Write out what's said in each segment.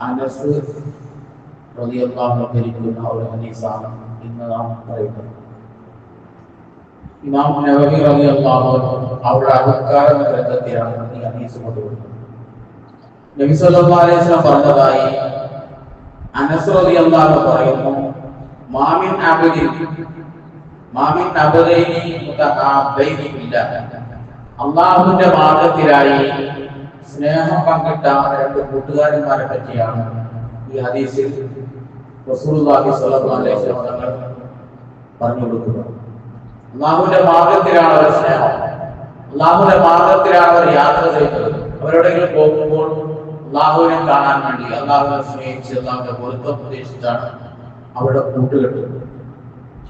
അനസ് റളിയല്ലാഹു അൻഹു ധരിക്കുന്ന ഒരു ഹദീസാണ് ഇന്ന് നാം പറയുന്നത്. ഇമാം നബി അലൈഹി വസല്ലം പറഞ്ഞതായി അനസ് പറയുന്നു മാമിൻ മാമിൻ അബദൈനി അള്ളാഹുവിന്റെ മാർഗത്തിലായി സ്നേഹം പങ്കിട്ട രണ്ട് കൂട്ടുകാരന്മാരെ പറ്റിയാണ് ഈ ഹദീസിൽ അലൈഹി വസല്ലം തങ്ങൾ പറഞ്ഞു കൊടുക്കുന്നത്. അള്ളാഹുവിന്റെ മാർഗത്തിലാണ് അവർ സ്നേഹം. അള്ളാഹുവിന്റെ മാർഗത്തിലാണ് അവർ യാത്ര ചെയ്യുന്നത് അവരെവിടെയെങ്കിലും പോകുമ്പോൾ അള്ളാഹുവിനെ കാണാൻ വേണ്ടി അള്ളാഹുവിനെ സ്നേഹിച്ച് അള്ളാഹുവിന്റെ പൊരുത്തം പ്രതീക്ഷിച്ചാണ് അവരുടെ കൂട്ടുകെട്ട്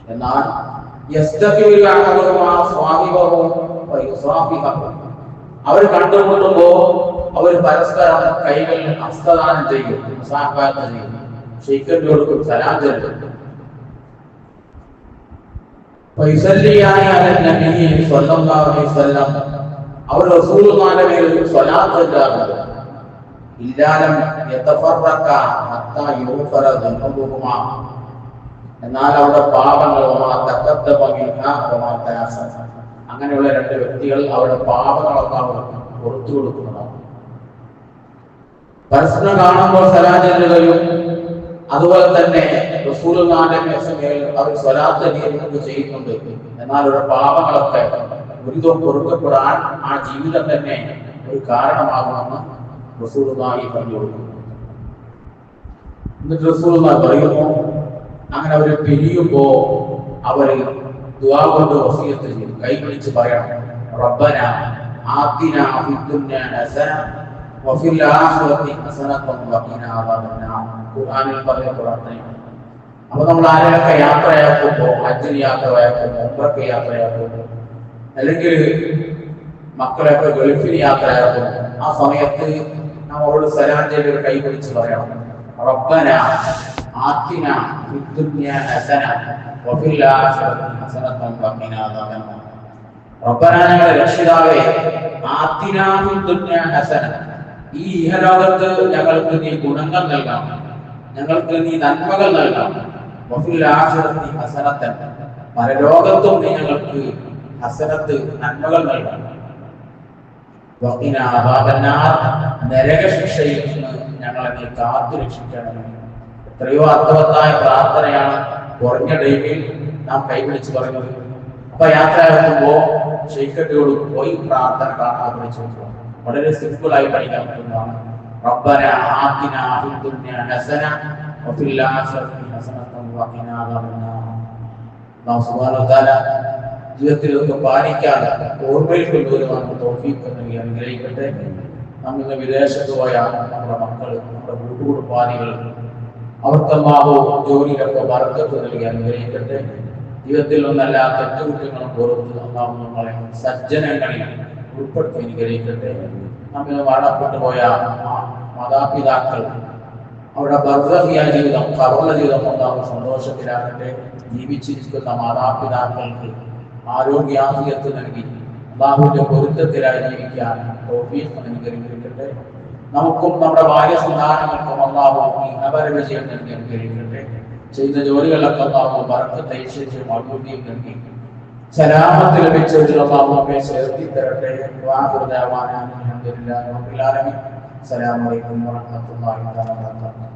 എന്നാൽ അവർ കണ്ടുമുട്ടുമ്പോ അവർ പരസ്പരം കൈകൾ ഹസ്തദാനം ചെയ്യും മുസാഫാത്ത് ചെയ്യും. ഷെയ്ക്കറ്റ് കൊടുക്കും സലാം ചെല്ലും അവർ റസൂലുള്ളാഹിന്റെ മേൽ സ്വലാത്ത് ചൊല്ലാറുണ്ട് ഇല്ലാലം എന്നാൽ അവിടെ പാപങ്ങൾ അങ്ങനെയുള്ള രണ്ട് വ്യക്തികൾ അവരുടെ പാപങ്ങളൊക്കെ അവർ പുറത്തു കൊടുക്കുന്നതാണ് പരസ്പരം കാണുമ്പോൾ സലാം അതുപോലെ തന്നെ അവർ സ്വലാത്ത് നിയന്ത്രണം ചെയ്യുന്നുണ്ട്. എന്നാൽ അവരുടെ പാപങ്ങളൊക്കെ ഒരുതും പൊറുക്കപ്പെടാൻ ആ ജീവിതം തന്നെ ഒരു കാരണമാകുമെന്ന് റസൂലുള്ളാഹി പറഞ്ഞു കൊടുക്കുന്നു. എന്നിട്ട് റസൂലുള്ളാഹി പറയുന്നു അങ്ങനെ അവർ പിരിയുമ്പോ അവർ ദുആ കൊണ്ട് വസിയത്ത് ചെയ്തു കൈ പിടിച്ച് പറയണം റബ്ബന ആത്തിന ഹസന. വഫിൽ ആഖിറതി ഹസനതൻ വഖിന അദാബന്നാർ ഖുർആനിൽ പറഞ്ഞ പ്രാർത്ഥനയാണ് അപ്പൊ നമ്മൾ ആരെയൊക്കെ യാത്രയാക്കുമ്പോൾ ഹജ്ജിന് യാത്രയാക്കുമ്പോൾ ഉംറയ്ക്ക് യാത്രയാക്കുമ്പോൾ അല്ലെങ്കിൽ മക്കളെയൊക്കെ ഗൾഫിന് യാത്രയാക്കുമ്പോൾ ആ സമയത്ത് നമ്മളോട് സലാം ചെയ്ത് ഒരു കൈ പിടിച്ച് പറയണം. റബ്ബന ആത്തിന ഫിദ്ദുന്യ ഹസന വഫിൽ ആഖിറതി ഹസനതൻ വഖിന അദാബന്നാർ റബ്ബനാ ഞങ്ങളുടെ രക്ഷിതാവേ ആത്തിന ഫിദ്ദുന്യ ഹസന ഈ ഇഹലോകത്ത് ഞങ്ങൾക്ക് നീ ഗുണങ്ങൾ നൽകാം. ഞങ്ങൾക്ക് നീ നന്മകൾ നൽകാം. ആഖിറതി ഹസനത്തൻ. പരലോകത്തും നീ ഞങ്ങൾക്ക് ഹസനത്ത് നന്മകൾ നൽകാം. നരകശിക്ഷയിൽ നിന്ന് ഞങ്ങളെ നീ കാത്തു രക്ഷിക്കണമെന്ന് എത്രയോ അർത്ഥവത്തായ പ്രാർത്ഥനയാണ് കുറഞ്ഞ ടൈമിൽ നാം കൈപിടിച്ച് പറയുന്നത്. അപ്പൊ യാത്രയാകുമ്പോ ഷെയ്ക്കട്ടുകൾ പോയി പ്രാർത്ഥന കാണാൻ പഠിച്ചു വളരെ സിമ്പിൾ ആയി പഠിക്കാൻ പറ്റുന്നതാണ്. ഫിദ് ദുനിയ ഹസന വഫിൽ ആഖിറതി ഹസനതൻ വഖിന അദാബന്നാർ അല്ലാഹു സുബ്ഹാനഹു വ തആല ജീവിതത്തിൽ ഇതൊക്കെ പാലിക്കാതെ ഓർമ്മയിൽ കൊണ്ടുവരുവാൻ തൗഫീഖ് നൽകി അനുഗ്രഹിക്കട്ടെ. ഇന്ന് വിദേശത്ത് പോയാൽ നമ്മുടെ മക്കൾ നമ്മുടെ വീട്ടുകുടുംബാദികൾ അവർക്ക് അല്ലാഹു ജോലിയിലൊക്കെ വർദ്ധത്ത് നൽകി അനുഗ്രഹിക്കട്ടെ. ജീവിതത്തിൽ ഒന്നല്ല തെറ്റുകുറ്റങ്ങളും പുറത്ത് അള്ളാഹു നമ്മളെ സജ്ജനങ്ങളിൽ ഉൾപ്പെടുത്തി അനുഗ്രഹിക്കട്ടെ നമ്മൾ മരണപ്പെട്ടു പോയ മാതാപിതാക്കൾ അവരുടെ ബർദഹിയ ജീവിതം കറുള്ള ജീവിതം അള്ളാഹു സന്തോഷത്തിലാകട്ടെ. ജീവിച്ചിരിക്കുന്ന മാതാപിതാക്കൾക്ക് ആരോഗ്യാഫിയത്ത് നൽകി അള്ളാഹുവിന്റെ പൊരുത്തത്തിലായി ജീവിക്കാൻ തോഫീഖ് അനുഗ്രഹിക്കട്ടെ. നമുക്കും നമ്മുടെ ഭാര്യ സന്താനങ്ങൾക്കും അള്ളാഹു അപര വിജയം നൽകി അനുഗ്രഹിക്കട്ടെ. ചെയ്യുന്ന ജോലികളൊക്കെ അള്ളാഹു ബർക്കത്ത് ഐശ്വര്യം അഭിവൃദ്ധിയും നൽകി. സലാമത്ത് ലഭിച്ചതിൽ അള്ളാഹു നമ്മെ ചേർത്തി തരട്ടെ വാഹുദാവാന അൽഹംദുലില്ലാഹി റബ്ബിൽ അസ്സലാമു അലൈക്കും വറഹ്മത്തുള്ളാഹി വബറകാതുഹു.